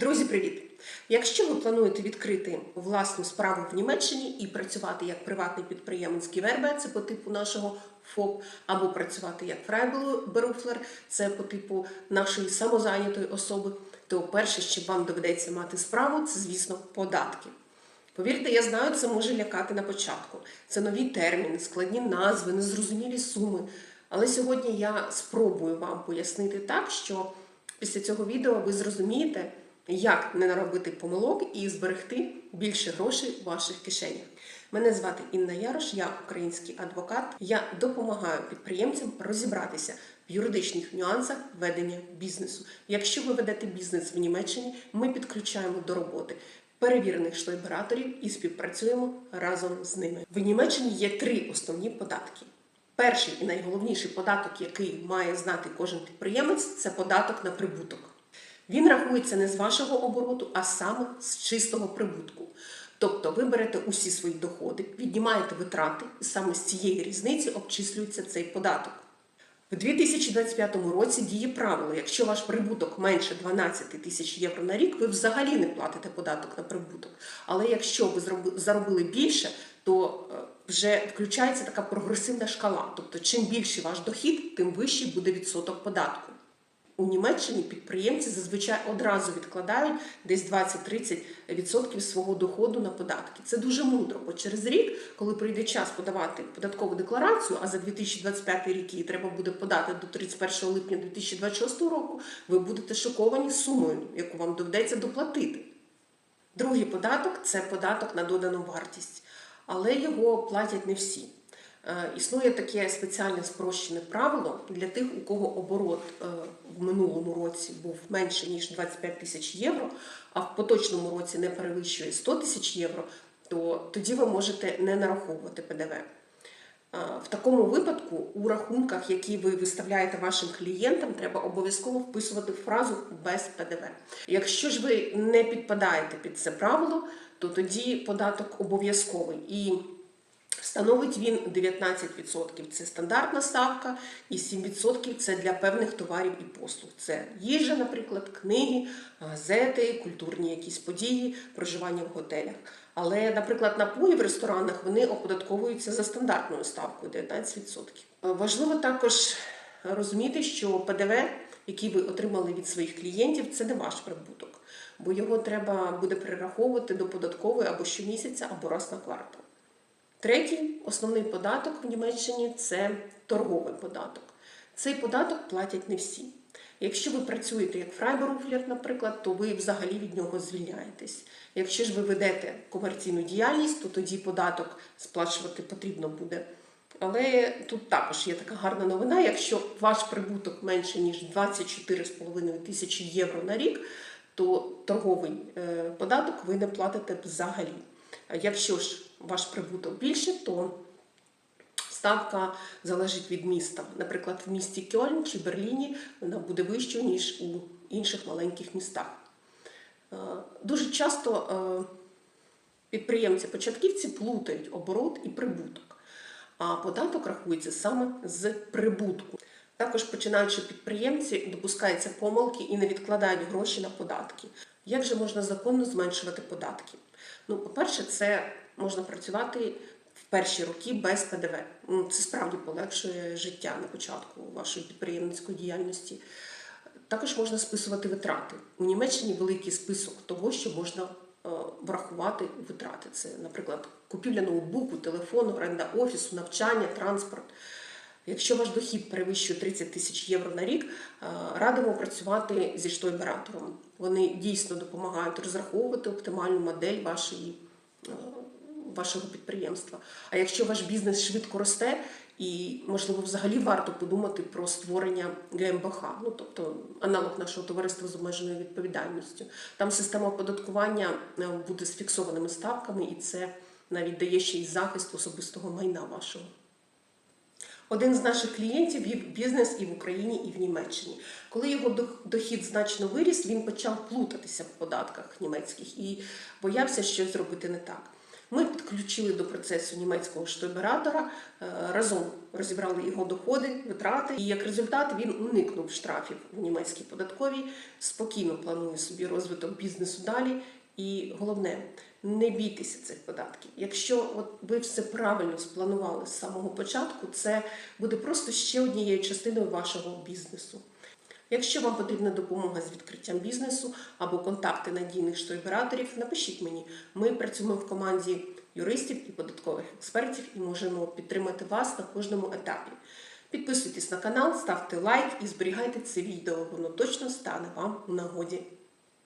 Друзі, привіт! Якщо ви плануєте відкрити власну справу в Німеччині і працювати як приватний підприємець Гівербе, це по типу нашого ФОП, або працювати як Фрайберуфлер, це по типу нашої самозайнятої особи, то перше, що вам доведеться мати справу, це, звісно, податки. Повірте, я знаю, це може лякати на початку. Це нові терміни, складні назви, незрозумілі суми. Але сьогодні я спробую вам пояснити так, що після цього відео ви зрозумієте, як не наробити помилок і зберегти більше грошей у ваших кишенях. Мене звати Інна Ярош, я український адвокат. Я допомагаю підприємцям розібратися в юридичних нюансах ведення бізнесу. Якщо ви ведете бізнес в Німеччині, ми підключаємо до роботи перевірених шлейбераторів і співпрацюємо разом з ними. В Німеччині є три основні податки. Перший і найголовніший податок, який має знати кожен підприємець, це податок на прибуток. Він рахується не з вашого обороту, а саме з чистого прибутку. Тобто ви берете усі свої доходи, віднімаєте витрати, і саме з цієї різниці обчислюється цей податок. В 2025 році діє правило, якщо ваш прибуток менше 12 тисяч євро на рік, ви взагалі не платите податок на прибуток. Але якщо ви заробили більше, то е, вже включається така прогресивна шкала. Тобто, чим більший ваш дохід, тим вищий буде відсоток податку. У Німеччині підприємці зазвичай одразу відкладають десь 20-30% свого доходу на податки. Це дуже мудро, бо через рік, коли прийде час подавати податкову декларацію, а за 2025 рік її треба буде подати до 31 липня 2026 року, ви будете шоковані сумою, яку вам доведеться доплатити. Другий податок це податок на додану вартість, але його платять не всі. Е, Існує таке спеціальне спрощене правило для тих, у кого оборот е, в минулому році був менше ніж 25 тисяч євро, а в поточному році не перевищує 100 тисяч євро, то тоді ви можете не нараховувати ПДВ. Е, В такому випадку у рахунках, які ви виставляєте вашим клієнтам, треба обов'язково вписувати фразу без ПДВ. Якщо ж ви не підпадаєте під це правило, то тоді податок обов'язковий і становить він 19%. Це стандартна ставка, і 7% це для певних товарів і послуг. Це їжа, наприклад, книги, газети, культурні якісь події, проживання в готелях. Але, наприклад, напої в ресторанах вони оподатковуються за стандартною ставкою 19%. Важливо також розуміти, що ПДВ, який ви отримали від своїх клієнтів, це не ваш прибуток, бо його треба буде перераховувати до податкової або щомісяця, або раз на квартал. Третій основний податок в Німеччині це торговий податок. Цей податок платять не всі. Якщо ви працюєте як фрайберуфлер, наприклад, то ви взагалі від нього звільняєтесь. Якщо ж ви ведете комерційну діяльність, то тоді податок сплачувати потрібно буде. Але тут також є така гарна новина. Якщо ваш прибуток менше ніж 24,5 тисячі євро на рік, то торговий е, податок ви не платите взагалі. Якщо ж ваш прибуток більше, то ставка залежить від міста. Наприклад, в місті Кьольн чи Берліні вона буде вищою, ніж у інших маленьких містах. Е, Дуже часто е, підприємці-початківці плутають оборот і прибуток, а податок рахується саме з прибутку. Також починаючи підприємці допускаються помилки і не відкладають гроші на податки. Як же можна законно зменшувати податки? Ну, по-перше, це можна працювати в перші роки без ПДВ. Ну, Це справді полегшує життя на початку вашої підприємницької діяльності. Також можна списувати витрати. У Німеччині великий список того, що можна е, врахувати витрати. Це, наприклад, купівля ноутбуку, телефону, оренда офісу, навчання, транспорт. Якщо ваш дохід перевищує 30 тисяч євро на рік, е, радимо працювати зі штойбератором. Вони дійсно допомагають розраховувати оптимальну модель вашої, е, вашого підприємства. А якщо ваш бізнес швидко росте, і можливо взагалі варто подумати про створення ГМБХ, ну тобто аналог нашого товариства з обмеженою відповідальністю. Там система оподаткування е, буде з фіксованими ставками, і це навіть дає ще й захист особистого майна вашого. Один з наших клієнтів вів бізнес і в Україні, і в Німеччині. Коли його дохід значно виріс, він почав плутатися в податках німецьких і боявся щось зробити не так. Ми підключили до процесу німецького штойбератора, е, разом розібрали його доходи, витрати, і як результат він уникнув штрафів у німецькій податковій, спокійно планує собі розвиток бізнесу далі. І головне, не бійтеся цих податків. Якщо от ви все правильно спланували з самого початку, це буде просто ще однією частиною вашого бізнесу. Якщо вам потрібна допомога з відкриттям бізнесу або контакти надійних штойбераторів, напишіть мені. Ми працюємо в команді юристів і податкових експертів і можемо підтримати вас на кожному етапі. Підписуйтесь на канал, ставте лайк і зберігайте це відео, воно точно стане вам у нагоді.